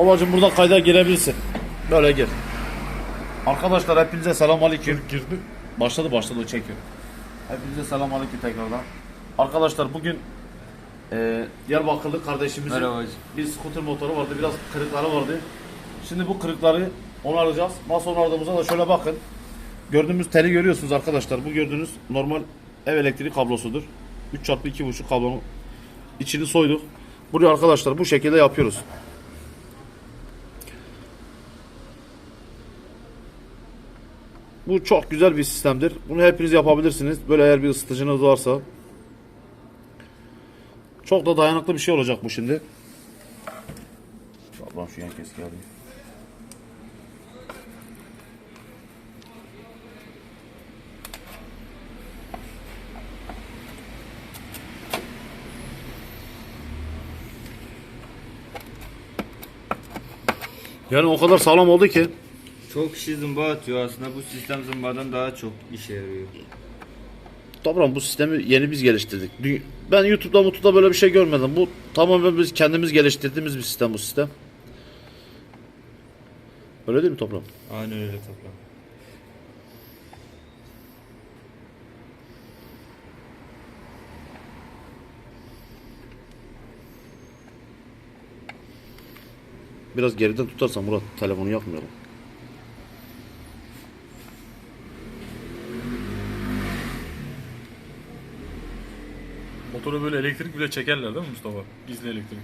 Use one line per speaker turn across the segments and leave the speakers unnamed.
Babacım burada kayda girebilirsin. Böyle gir. Arkadaşlar hepinize selam aleyküm.
Girdi.
Başladı başladı o çekiyor. Hepinize selam aleyküm tekrardan. Arkadaşlar bugün e, Diyarbakırlı kardeşimizin
Merhaba hacı.
bir scooter motoru vardı. Biraz kırıkları vardı. Şimdi bu kırıkları onaracağız. Nasıl onardığımıza da şöyle bakın. Gördüğümüz teli görüyorsunuz arkadaşlar. Bu gördüğünüz normal ev elektriği kablosudur. 3x2.5 kablonun içini soyduk. Buraya arkadaşlar bu şekilde yapıyoruz. Bu çok güzel bir sistemdir. Bunu hepiniz yapabilirsiniz. Böyle eğer bir ısıtıcınız varsa. Çok da dayanıklı bir şey olacak bu şimdi. Allah'ım şu yan keski alayım. Yani o kadar sağlam oldu ki
Çok kişi zımba atıyor aslında bu sistem zımbadan daha çok işe yarıyor.
Tamam bu sistemi yeni biz geliştirdik. Dü- Ben YouTube'da YouTube'da böyle bir şey görmedim. Bu tamamen biz kendimiz geliştirdiğimiz bir sistem bu sistem. Öyle değil mi toprağım?
Aynen öyle toplam.
Biraz geriden tutarsan Murat telefonu yakmayalım.
Motoru böyle elektrik bile çekerler değil mi Mustafa? Gizli elektrik.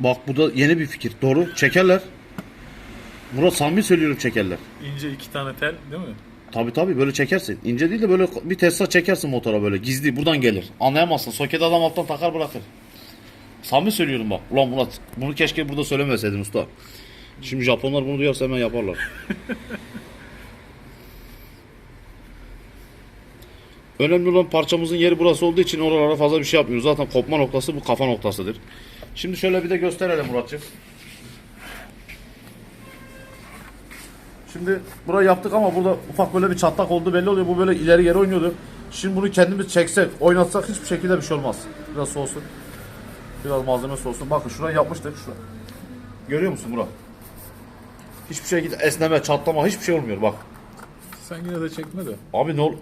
Bak bu da yeni bir fikir. Doğru çekerler. Murat samimi söylüyorum çekerler.
İnce iki tane tel değil mi?
Tabi tabi böyle çekersin. İnce değil de böyle bir Tesla çekersin motora böyle. Gizli buradan gelir. Anlayamazsın. Soket adam alttan takar bırakır. Samimi söylüyorum bak. Ulan Murat bunu keşke burada söylemeseydin usta. Şimdi Japonlar bunu duyarsa hemen yaparlar. Önemli olan parçamızın yeri burası olduğu için oralara fazla bir şey yapmıyoruz. Zaten kopma noktası bu kafa noktasıdır. Şimdi şöyle bir de gösterelim Muratcığım. Şimdi burayı yaptık ama burada ufak böyle bir çatlak oldu belli oluyor. Bu böyle ileri geri oynuyordu. Şimdi bunu kendimiz çeksek, oynatsak hiçbir şekilde bir şey olmaz. Biraz soğusun. Biraz malzeme soğusun. Bakın şurayı yapmıştık. Şurada. Görüyor musun Murat? Hiçbir şekilde esneme, çatlama hiçbir şey olmuyor bak.
Sen yine de çekme de.
Abi ne ol?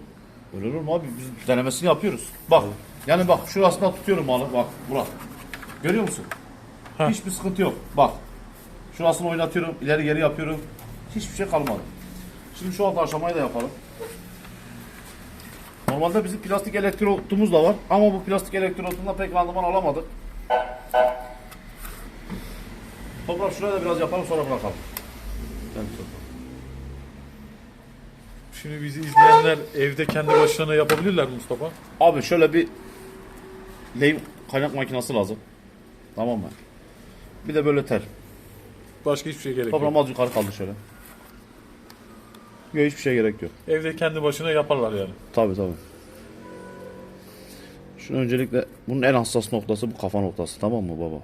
Öyle olur mu abi? Biz denemesini yapıyoruz. Bak. Yani bak şurasından tutuyorum malı. Bak Murat. Görüyor musun?
Ha.
Hiçbir sıkıntı yok. Bak. Şurasını oynatıyorum. ileri geri yapıyorum. Hiçbir şey kalmadı. Şimdi şu alt aşamayı da yapalım. Normalde bizim plastik elektrotumuz da var. Ama bu plastik elektrotundan pek randıman alamadık. Toprak şuraya da biraz yapalım sonra bırakalım. Ben toprak.
Şimdi bizi izleyenler evde kendi başlarına yapabilirler mi Mustafa.
Abi şöyle bir lehim kaynak makinesi lazım. Tamam mı? Bir de böyle tel.
Başka hiçbir şey gerek yok.
Toprağım az yukarı kaldı şöyle. Yok hiçbir şey gerek yok.
Evde kendi başına yaparlar yani.
Tabi tabi. Şunu öncelikle bunun en hassas noktası bu kafa noktası tamam mı baba?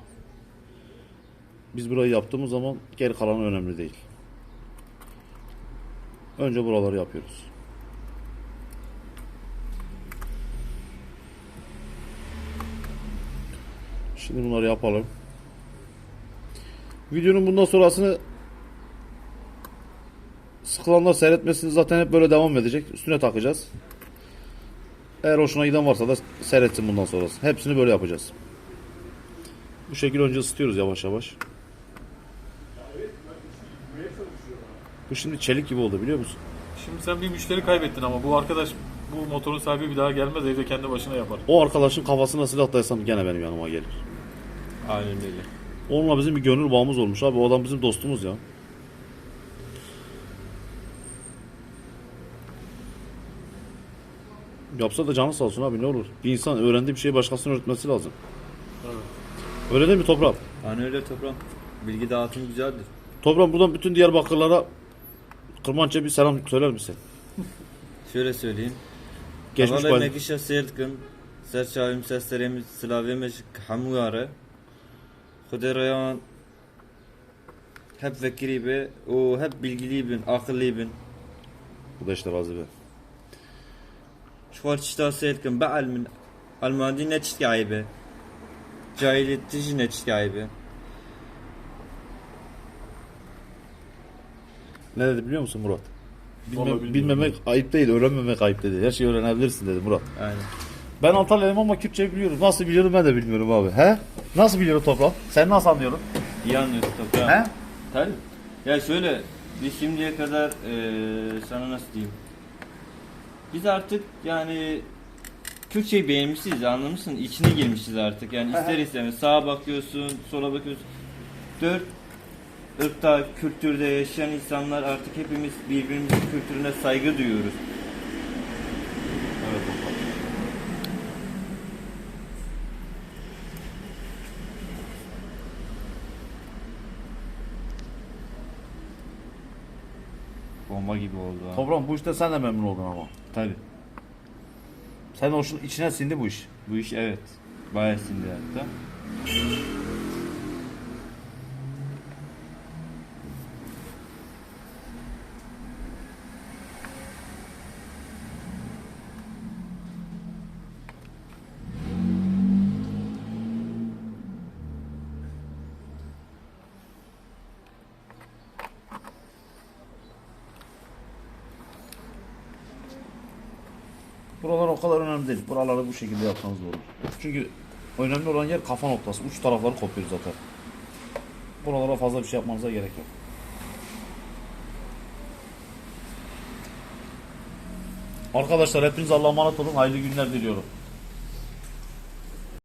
Biz burayı yaptığımız zaman geri kalanı önemli değil. Önce buraları yapıyoruz. Şimdi bunları yapalım. Videonun bundan sonrasını sıkılanlar seyretmesini zaten hep böyle devam edecek. Üstüne takacağız. Eğer hoşuna giden varsa da seyretsin bundan sonrası. Hepsini böyle yapacağız. Bu şekilde önce ısıtıyoruz yavaş yavaş. Bu şimdi çelik gibi oldu biliyor musun?
Şimdi sen bir müşteri kaybettin ama bu arkadaş bu motorun sahibi bir daha gelmez evde kendi başına yapar.
O arkadaşın kafasına silah dayarsam gene benim yanıma gelir.
Aynen öyle.
Onunla bizim bir gönül bağımız olmuş abi. O adam bizim dostumuz ya. Yapsa da canı sağ olsun abi ne olur. Bir insan öğrendiği bir şeyi başkasına öğretmesi lazım. Öyle değil mi Toprağım?
Aynen öyle toplam. Bilgi dağıtımı güzeldir.
Toprağım buradan bütün Diyarbakırlara Kurmanca bir selam söyler misin?
Şöyle söyleyeyim.
Geçmiş
bayram.
Havalar
nekişe seyirtkin. Serçavim seslerimiz silavimiz hamuyarı. Huderayan hep vekili o hep bilgili bin, akıllı bin.
Bu da işte razı vazife.
Şuvar çişta seyretkin, be almin. Almadi ne çift gaybe. Cahiliyeti ne çift gaybe.
Ne dedi biliyor musun Murat? Bilmem-
Vallahi bilmiyorum.
bilmemek ayıp değil, öğrenmemek ayıp dedi. Her şeyi öğrenebilirsin dedi Murat.
Aynen.
Ben Antalya'yım ama Kürtçe biliyorum. Nasıl biliyorum ben de bilmiyorum abi. He? Nasıl biliyorum toplam? Sen nasıl anlıyorsun?
İyi anlıyorsun toprağım.
He?
Tabii. Ya şöyle biz şimdiye kadar eee, sana nasıl diyeyim? Biz artık yani Türkçeyi beğenmişiz anlamışsın içine girmişiz artık yani ister istemez sağa bakıyorsun sola bakıyorsun dört ırkta kültürde yaşayan insanlar artık hepimiz birbirimizin kültürüne saygı duyuyoruz.
Evet.
Bomba gibi oldu ha.
Toplam bu işte sen de memnun oldun ama.
Tabii.
Sen hoşun içine sindi bu iş.
Bu iş evet. Bayağı sindi hatta.
Buralar o kadar önemli değil. Buraları bu şekilde yapsanız olur. Çünkü önemli olan yer kafa noktası. Uç tarafları kopuyor zaten. Buralara fazla bir şey yapmanıza gerek yok. Arkadaşlar hepiniz Allah'a emanet olun. Hayırlı günler diliyorum.